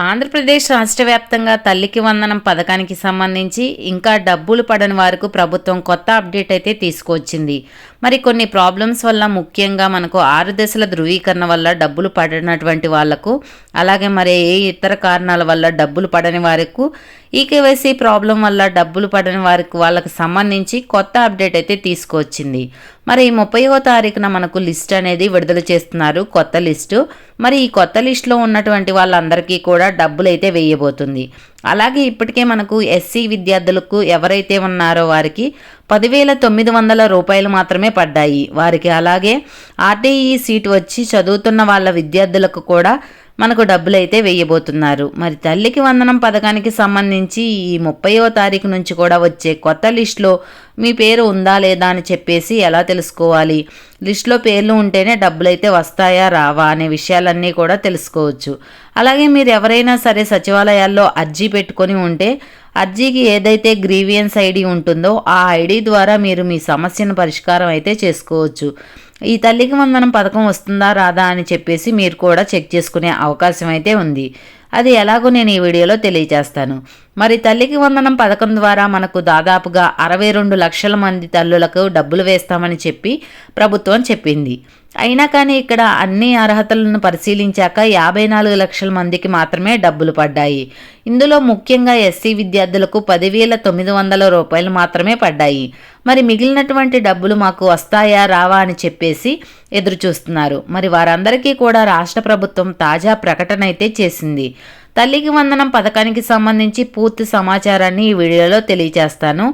ఆంధ్రప్రదేశ్ రాష్ట్ర వ్యాప్తంగా తల్లికి వందనం పథకానికి సంబంధించి ఇంకా డబ్బులు పడని వారికి ప్రభుత్వం కొత్త అప్డేట్ అయితే తీసుకొచ్చింది మరి కొన్ని ప్రాబ్లమ్స్ వల్ల ముఖ్యంగా మనకు ఆరు దశల ధృవీకరణ వల్ల డబ్బులు పడినటువంటి వాళ్ళకు అలాగే మరి ఏ ఇతర కారణాల వల్ల డబ్బులు పడని వారికి ఈ కేవైసీ ప్రాబ్లం వల్ల డబ్బులు పడని వారికి వాళ్ళకి సంబంధించి కొత్త అప్డేట్ అయితే తీసుకొచ్చింది మరి ముప్పైవ తారీఖున మనకు లిస్ట్ అనేది విడుదల చేస్తున్నారు కొత్త లిస్టు. మరి ఈ కొత్త లిస్టులో ఉన్నటువంటి వాళ్ళందరికీ కూడా డబ్బులు అయితే వేయబోతుంది. అలాగే ఇప్పటికే మనకు ఎస్సీ విద్యార్థులకు ఎవరైతే ఉన్నారో వారికి పదివేల తొమ్మిది వందల రూపాయలు మాత్రమే పడ్డాయి. వారికి అలాగే ఆర్టీఈ సీట్ వచ్చి చదువుతున్న వాళ్ళ విద్యార్థులకు కూడా మనకు డబ్బులైతే వేయబోతున్నారు. మరి తల్లికి వందనం పథకానికి సంబంధించి ఈ ముప్పైవ తారీఖు నుంచి కూడా వచ్చే కొత్త లిస్టులో మీ పేరు ఉందా లేదా అని చెప్పేసి ఎలా తెలుసుకోవాలి? లిస్టులో పేర్లు ఉంటేనే డబ్బులైతే వస్తాయా రావా అనే విషయాలన్నీ కూడా తెలుసుకోవచ్చు. అలాగే మీరు ఎవరైనా సరే సచివాలయాల్లో అర్జీ పెట్టుకొని ఉంటే అర్జీకి ఏదైతే గ్రీవియన్స్ ఐడి ఉంటుందో ఆ ఐడి ద్వారా మీరు మీ సమస్యను పరిష్కారం అయితే చేసుకోవచ్చు. ఈ తల్లికి వందనం పథకం వస్తుందా రాదా అని చెప్పేసి మీరు కూడా చెక్ చేసుకునే అవకాశం అయితే ఉంది. అది ఎలాగో నేను ఈ వీడియోలో తెలియజేస్తాను మరి తల్లికి వందనం పథకం ద్వారా మనకు దాదాపుగా అరవై రెండు లక్షల మంది తల్లులకు డబ్బులు వేస్తామని చెప్పి ప్రభుత్వం చెప్పింది. అయినా కానీ ఇక్కడ అన్ని అర్హతలను పరిశీలించాక యాభై నాలుగు లక్షల మందికి మాత్రమే డబ్బులు పడ్డాయి. ఇందులో ముఖ్యంగా ఎస్సీ విద్యార్థులకు పదివేల తొమ్మిది వందల రూపాయలు మాత్రమే పడ్డాయి. మరి మిగిలినటువంటి డబ్బులు మాకు వస్తాయా రావా అని చెప్పేసి ఎదురు చూస్తున్నారు మరి వారందరికీ కూడా రాష్ట్ర ప్రభుత్వం తాజా ప్రకటన అయితే చేసింది. తల్లికి వందనం పథకానికి సంబంధించి పూర్తి సమాచారాన్ని ఈ వీడియోలో తెలియజేస్తాను.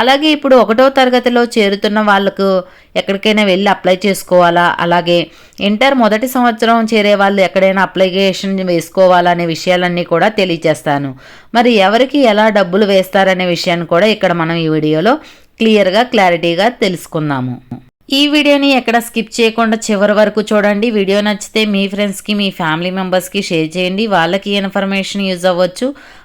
అలాగే ఇప్పుడు ఒకటో తరగతిలో చేరుతున్న వాళ్ళకు ఎక్కడికైనా వెళ్ళి అప్లై చేసుకోవాలా? అలాగే ఇంటర్ మొదటి సంవత్సరం చేరే వాళ్ళు ఎక్కడైనా అప్లికేషన్ వేసుకోవాలా అనే విషయాలన్నీ కూడా తెలియజేస్తాను. మరి ఎవరికి ఎలా డబ్బులు వేస్తారనే విషయాన్ని కూడా ఇక్కడ మనం ఈ వీడియోలో క్లియర్గా క్లారిటీగా తెలుసుకుందాము. ఈ వీడియోని ఎక్కడ స్కిప్ చేయకుండా చివరి వరకు చూడండి. వీడియో నచ్చితే మీ ఫ్రెండ్స్కి మీ ఫ్యామిలీ మెంబర్స్కి షేర్ చేయండి. వాళ్ళకి ఇన్ఫర్మేషన్ యూజ్ అవ్వచ్చు.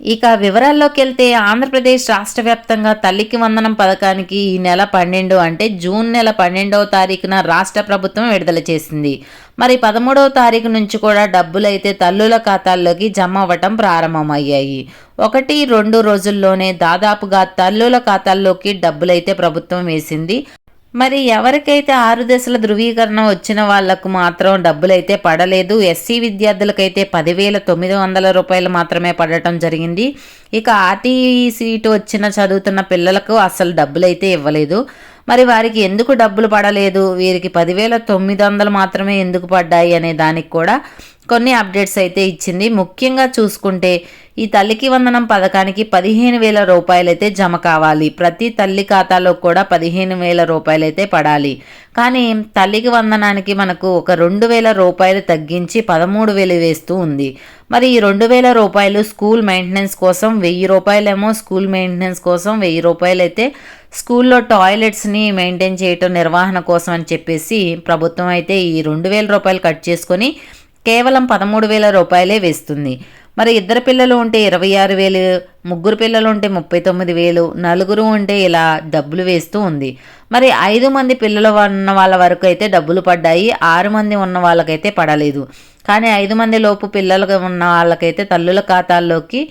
ఇక వివరాల్లోకి వెళ్తే ఆంధ్రప్రదేశ్ రాష్ట్ర వ్యాప్తంగా తల్లికి వందనం పథకానికి ఈ నెల పన్నెండు అంటే జూన్ నెల పన్నెండవ తారీఖున రాష్ట్ర ప్రభుత్వం విడుదల చేసింది. మరి పదమూడవ తారీఖు నుంచి కూడా డబ్బులైతే తల్లుల ఖాతాల్లోకి జమ అవ్వటం ప్రారంభమయ్యాయి. ఒకటి రెండు రోజుల్లోనే దాదాపుగా తల్లుల ఖాతాల్లోకి డబ్బులైతే ప్రభుత్వం వేసింది. మరి ఎవరికైతే ఆరు దశల ధృవీకరణ వచ్చిన వాళ్ళకు మాత్రం డబ్బులైతే పడలేదు. ఎస్సీ విద్యార్థులకైతే పదివేల తొమ్మిది వందల రూపాయలు మాత్రమే పడటం జరిగింది. ఇక ఆర్టీఈ సీటు వచ్చిన చదువుతున్న పిల్లలకు అసలు డబ్బులైతే ఇవ్వలేదు. మరి వారికి ఎందుకు డబ్బులు పడలేదు? వీరికి పదివేల తొమ్మిది వందలు మాత్రమే ఎందుకు పడ్డాయి అనే దానికి కూడా కొన్ని అప్డేట్స్ అయితే ఇచ్చింది. ముఖ్యంగా చూసుకుంటే ఈ తల్లికి వందనం పథకానికి పదిహేను వేల రూపాయలైతే జమ కావాలి. ప్రతి తల్లి ఖాతాలో కూడా పదిహేను వేల రూపాయలైతే పడాలి. కానీ తల్లికి వందనానికి మనకు ఒక రెండు వేల రూపాయలు తగ్గించి పదమూడు వేలు వేస్తూ ఉంది. మరి ఈ రెండు వేల రూపాయలు స్కూల్ మెయింటెనెన్స్ కోసం వెయ్యి రూపాయలేమో స్కూల్ మెయింటెనెన్స్ కోసం వెయ్యి రూపాయలైతే స్కూల్లో టాయిలెట్స్ని మెయింటైన్ చేయటం నిర్వహణ కోసం అని చెప్పేసి ప్రభుత్వం అయితే ఈ రెండు వేల రూపాయలు కట్ చేసుకొని కేవలం పదమూడు వేల రూపాయలే వేస్తుంది. మరి ఇద్దరు పిల్లలు ఉంటే ఇరవై ఆరు వేలు ముగ్గురు పిల్లలు ఉంటే ముప్పై తొమ్మిది వేలు నలుగురు ఉంటే ఇలా డబ్బులు వేస్తూ ఉంది. మరి ఐదు మంది పిల్లలు ఉన్న వాళ్ళ వరకు అయితే డబ్బులు పడ్డాయి ఆరు మంది ఉన్న వాళ్ళకైతే పడలేదు. కానీ ఐదు మంది లోపు పిల్లలు ఉన్న వాళ్ళకైతే తల్లుల ఖాతాల్లోకి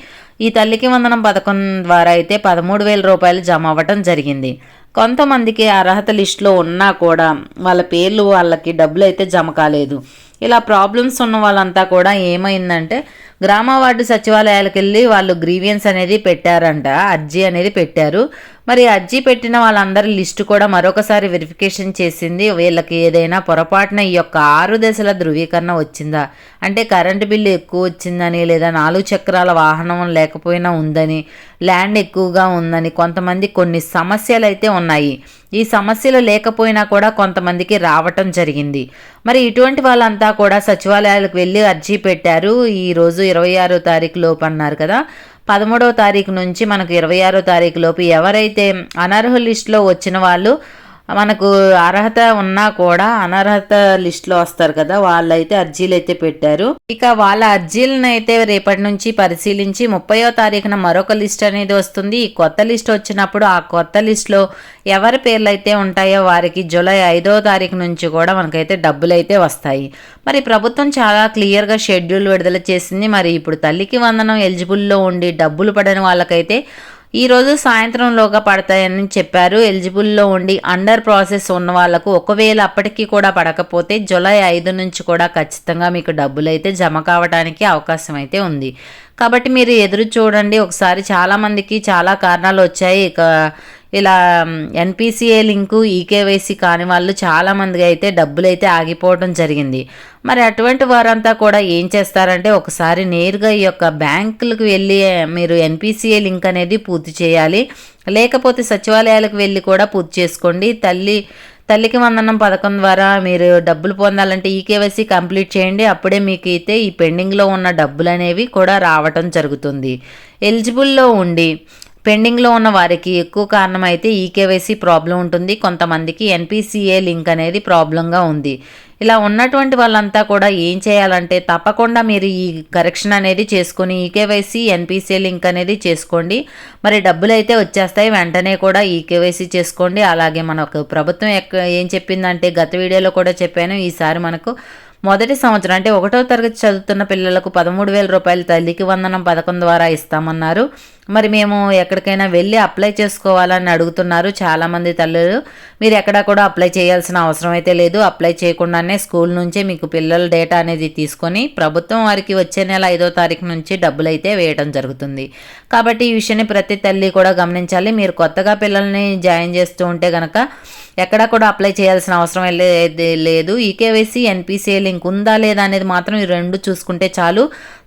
ఈ తల్లికి వందనం పథకం ద్వారా అయితే పదమూడు వేల రూపాయలు జమ అవ్వటం జరిగింది. కొంతమందికి అర్హత లిస్టులో ఉన్నా కూడా వాళ్ళ పేర్లు వాళ్ళకి డబ్బులు అయితే జమ కాలేదు. ఇలా ప్రాబ్లమ్స్ ఉన్న వాళ్ళంతా కూడా ఏమైందంటే గ్రామ వార్డు సచివాలయాలకు వెళ్ళి వాళ్ళు గ్రీవియన్స్ అనేది పెట్టారంట అర్జీ అనేది పెట్టారు. మరి అర్జీ పెట్టిన వాళ్ళందరి లిస్టు కూడా మరొకసారి వెరిఫికేషన్ చేసింది. వీళ్ళకి ఏదైనా పొరపాటున ఈ యొక్క ఆరు దశల ధృవీకరణ వచ్చిందా? అంటే కరెంటు బిల్లు ఎక్కువ వచ్చిందని లేదా నాలుగు చక్రాల వాహనం లేకపోయినా ఉందని ల్యాండ్ ఎక్కువగా ఉందని కొంతమంది కొన్ని సమస్యలు అయితే ఉన్నాయి. ఈ సమస్యలు లేకపోయినా కూడా కొంతమందికి రావటం జరిగింది. మరి ఇటువంటి వాళ్ళంతా కూడా సచివాలయాలకు వెళ్ళి అర్జీ పెట్టారు. ఈరోజు ఇరవై ఆరో తారీఖు లోపు అన్నారు కదా. పదమూడవ తారీఖు నుంచి మనకు ఇరవై ఆరో తారీఖు లోపు ఎవరైతే అనర్హ లిస్టులో వచ్చిన వాళ్ళు మనకు అర్హత ఉన్నా కూడా అనర్హత లిస్ట్లో వస్తారు కదా వాళ్ళైతే అర్జీలు అయితే పెట్టారు. ఇక వాళ్ళ అర్జీలను అయితే రేపటి నుంచి పరిశీలించి ముప్పయో తారీఖున మరొక లిస్ట్ అనేది వస్తుంది. ఈ కొత్త లిస్ట్ వచ్చినప్పుడు ఆ కొత్త లిస్ట్లో ఎవరి పేర్లు అయితే ఉంటాయో వారికి జూలై ఐదో తారీఖు నుంచి కూడా మనకైతే డబ్బులు అయితే వస్తాయి. మరి ప్రభుత్వం చాలా క్లియర్గా షెడ్యూల్ విడుదల చేసింది. మరి ఇప్పుడు తల్లికి వందనం ఎలిజిబుల్లో ఉండి డబ్బులు పడని వాళ్ళకైతే ఈరోజు సాయంత్రంలోగా పడతాయని చెప్పారు. ఎలిజిబుల్లో ఉండి అండర్ ప్రాసెస్ ఉన్న వాళ్ళకు ఒకవేళ అప్పటికీ కూడా పడకపోతే జూలై ఐదు నుంచి కూడా ఖచ్చితంగా మీకు డబ్బులు అయితే జమ కావడానికి అవకాశం అయితే ఉంది. కాబట్టి మీరు ఎదురు చూడండి. ఒకసారి చాలామందికి చాలా కారణాలు వచ్చాయి. ఇక ఇలా ఎన్పిసిఏ లింకు ఈకేవైసీ కాని వాళ్ళు చాలామందికి అయితే డబ్బులు అయితే ఆగిపోవడం జరిగింది. మరి అటువంటి వారంతా కూడా ఏం చేస్తారంటే ఒకసారి నేరుగా ఈ యొక్క బ్యాంకులకు వెళ్ళి మీరు ఎన్పిసిఏ లింక్ అనేది పూర్తి చేయాలి. లేకపోతే సచివాలయాలకు వెళ్ళి కూడా పూర్తి చేసుకోండి. తల్లి తల్లికి వందనం పథకం ద్వారా మీరు డబ్బులు పొందాలంటే ఈకేవైసీ కంప్లీట్ చేయండి. అప్పుడే మీకు అయితే ఈ పెండింగ్లో ఉన్న డబ్బులు అనేవి కూడా రావటం జరుగుతుంది. ఎలిజిబుల్లో ఉండి పెండింగ్లో ఉన్న వారికి ఎక్కువ కారణం అయితే ఈకేవైసీ ప్రాబ్లం ఉంటుంది. కొంతమందికి ఎన్పిసిఏ లింక్ అనేది ప్రాబ్లంగా ఉంది. ఇలా ఉన్నటువంటి వాళ్ళంతా కూడా ఏం చేయాలంటే తప్పకుండా మీరు ఈ కరెక్షన్ అనేది చేసుకొని ఈకేవైసీ ఎన్పిసిఏ లింక్ అనేది చేసుకోండి. మరి డబ్బులు అయితే వచ్చేస్తాయి వెంటనే కూడా ఈకేవైసీ చేసుకోండి. అలాగే మనకు ప్రభుత్వం ఏం చెప్పిందంటే గత వీడియోలో కూడా చెప్పాను ఈసారి మనకు మొదటి సంవత్సరం అంటే ఒకటో తరగతి చదువుతున్న పిల్లలకు పదమూడు వేల రూపాయలు తల్లికి వందనం పథకం ద్వారా ఇస్తామన్నారు. మరి మేము ఎక్కడికైనా వెళ్ళి అప్లై చేసుకోవాలని అడుగుతున్నారు చాలామంది తల్లులు మీరు ఎక్కడా కూడా అప్లై చేయాల్సిన అవసరం అయితే లేదు. అప్లై చేయకుండానే స్కూల్ నుంచే మీకు పిల్లల డేటా అనేది తీసుకొని ప్రభుత్వం వారికి వచ్చే నెల ఐదో తారీఖు నుంచి డబ్బులు అయితే వేయడం జరుగుతుంది. కాబట్టి ఈ విషయాన్ని ప్రతి తల్లి కూడా గమనించాలి. మీరు కొత్తగా పిల్లల్ని జాయిన్ చేస్తూ ఉంటే కనుక ఎక్కడా కూడా అప్లై చేయాల్సిన అవసరం లేదు. ఈకేవైసీ ఎన్పిసిఏ లింక్ ఉందా లేదా అనేది మాత్రం ఈ రెండు చూసుకుంటే చాలు.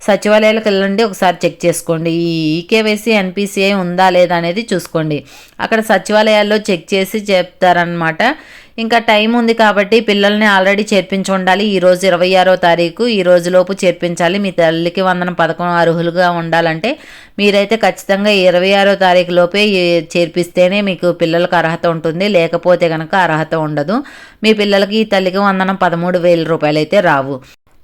సచివాలయాలకు వెళ్ళండి. ఒకసారి చెక్ చేసుకోండి. ఈ ఈకేవైసీ ఎన్పిసిఐ ఉందా లేదా అనేది చూసుకోండి. అక్కడ సచివాలయాల్లో చెక్ చేసి చెప్తారనమాట ఇంకా టైం ఉంది కాబట్టి పిల్లల్ని ఆల్రెడీ చేర్పించి ఉండాలి. ఈరోజు ఇరవై ఆరో తారీఖు ఈ రోజులోపు చేర్పించాలి. మీ తల్లికి వందన పథకం అర్హులుగా ఉండాలంటే మీరైతే ఖచ్చితంగా ఇరవై ఆరో తారీఖు లోపే చేర్పిస్తేనే మీకు పిల్లలకు అర్హత ఉంటుంది. లేకపోతే కనుక అర్హత ఉండదు. మీ పిల్లలకి ఈ తల్లికి వందనం పదమూడు వేల రూపాయలు అయితే రావు.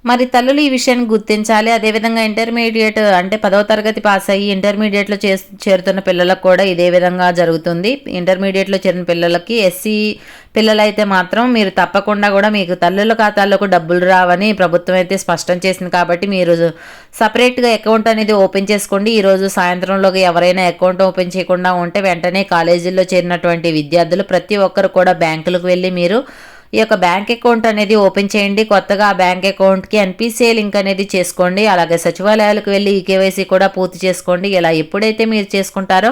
మరి తల్లులు ఈ విషయాన్ని గుర్తించాలి. అదేవిధంగా ఇంటర్మీడియట్ అంటే పదవ తరగతి పాస్ అయ్యి ఇంటర్మీడియట్లో చే చేరుతున్న పిల్లలకు కూడా ఇదే విధంగా జరుగుతుంది. ఇంటర్మీడియట్లో చేరిన పిల్లలకి ఎస్సీ పిల్లలైతే మాత్రం మీరు తప్పకుండా కూడా మీకు తల్లుల ఖాతాలకు డబ్బులు రావని ప్రభుత్వం అయితే స్పష్టం చేసింది కాబట్టి మీరు సపరేట్గా అకౌంట్ అనేది ఓపెన్ చేసుకోండి. ఈరోజు సాయంత్రంలోకి ఎవరైనా అకౌంట్ ఓపెన్ చేయకుండా ఉంటే వెంటనే కాలేజీల్లో చేరినటువంటి విద్యార్థులు ప్రతి ఒక్కరు కూడా బ్యాంకులకు వెళ్ళి మీరు ఈ యొక్క బ్యాంక్ అకౌంట్ అనేది ఓపెన్ చేయండి. కొత్తగా ఆ బ్యాంక్ అకౌంట్కి ఎన్పిసిఐ లింక్ అనేది చేసుకోండి. అలాగే సచివాలయాలకు వెళ్ళి ఈ కేవైసీ కూడా పూర్తి చేసుకోండి. ఇలా ఎప్పుడైతే మీరు చేసుకుంటారో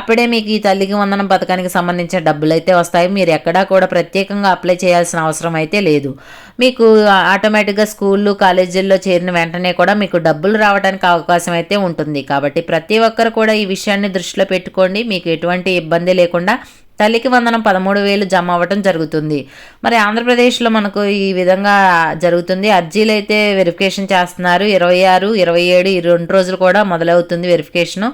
అప్పుడే మీకు ఈ తల్లికి వందనం పథకానికి సంబంధించిన డబ్బులు అయితే వస్తాయి. మీరు ఎక్కడా కూడా ప్రత్యేకంగా అప్లై చేయాల్సిన అవసరం అయితే లేదు. మీకు ఆటోమేటిక్గా స్కూళ్ళు కాలేజీల్లో చేరిన వెంటనే కూడా మీకు డబ్బులు రావడానికి అవకాశం అయితే ఉంటుంది. కాబట్టి ప్రతి ఒక్కరు కూడా ఈ విషయాన్ని దృష్టిలో పెట్టుకోండి. మీకు ఎటువంటి ఇబ్బంది లేకుండా తల్లికి వందనం పదమూడు వేలు జమ అవ్వటం జరుగుతుంది. మరి ఆంధ్రప్రదేశ్లో మనకు ఈ విధంగా జరుగుతుంది. అర్జీలు అయితే వెరిఫికేషన్ చేస్తున్నారు. ఇరవై ఆరు ఇరవై ఏడు ఈ రెండు రోజులు కూడా మొదలవుతుంది వెరిఫికేషను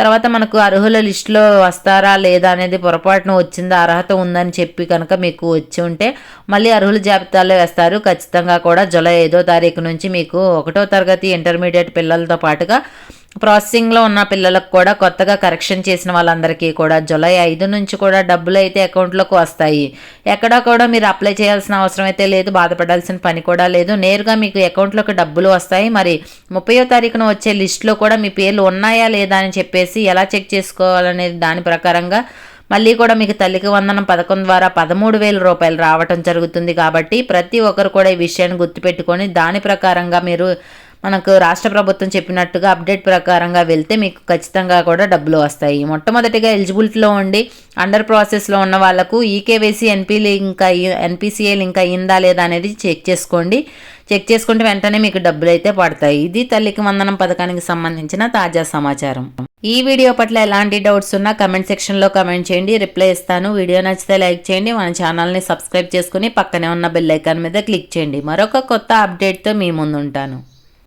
తర్వాత మనకు అర్హుల లిస్టులో వస్తారా లేదా అనేది పొరపాటున వచ్చిందా అర్హత ఉందని చెప్పి కనుక మీకు వచ్చి ఉంటే మళ్ళీ అర్హుల జాబితాలో వేస్తారు. ఖచ్చితంగా కూడా జూలై ఐదో తారీఖు నుంచి మీకు ఒకటో తరగతి ఇంటర్మీడియట్ పిల్లలతో పాటుగా ప్రాసెసింగ్లో ఉన్న పిల్లలకు కూడా కొత్తగా కరెక్షన్ చేసిన వాళ్ళందరికీ కూడా జూలై ఐదు నుంచి కూడా డబ్బులు అయితే అకౌంట్లోకి వస్తాయి. ఎక్కడా కూడా మీరు అప్లై చేయాల్సిన అవసరం అయితే లేదు బాధపడాల్సిన పని కూడా లేదు. నేరుగా మీకు అకౌంట్లోకి డబ్బులు వస్తాయి. మరి ముప్పయో తారీఖున వచ్చే లిస్టులో కూడా మీ పేర్లు ఉన్నాయా లేదా అని చెప్పేసి ఎలా చెక్ చేసుకోవాలనేది దాని ప్రకారంగా మళ్ళీ కూడా మీకు తల్లికి వందనం పథకం ద్వారా పదమూడు వేల రూపాయలు రావటం జరుగుతుంది కాబట్టి ప్రతి ఒక్కరు కూడా ఈ విషయాన్ని గుర్తుపెట్టుకొని దాని ప్రకారంగా మీరు మనకు రాష్ట్ర ప్రభుత్వం చెప్పినట్టుగా అప్డేట్ ప్రకారంగా వెళ్తే మీకు ఖచ్చితంగా కూడా డబ్బులు వస్తాయి. మొట్టమొదటిగా ఎలిజిబిలిటీలో ఉండి అండర్ ప్రాసెస్లో ఉన్న వాళ్ళకు ఈకేవైసీ ఎన్పీ లింక్ అయ్యి ఎన్పిసిఏ లింక్ అయ్యిందా లేదా అనేది చెక్ చేసుకోండి. చెక్ చేసుకుంటే వెంటనే మీకు డబ్బులు అయితే పడతాయి. ఇది తల్లికి వందనం పథకానికి సంబంధించిన తాజా సమాచారం. ఈ వీడియో పట్ల ఎలాంటి డౌట్స్ ఉన్నా కమెంట్ సెక్షన్లో కమెంట్ చేయండి. రిప్లై ఇస్తాను. వీడియో నచ్చితే లైక్ చేయండి. మన ఛానల్ని సబ్స్క్రైబ్ చేసుకుని పక్కనే ఉన్న బెల్ ఐకాన్ మీద క్లిక్ చేయండి. మరొక కొత్త అప్డేట్తో మీ ముందు ఉంటాను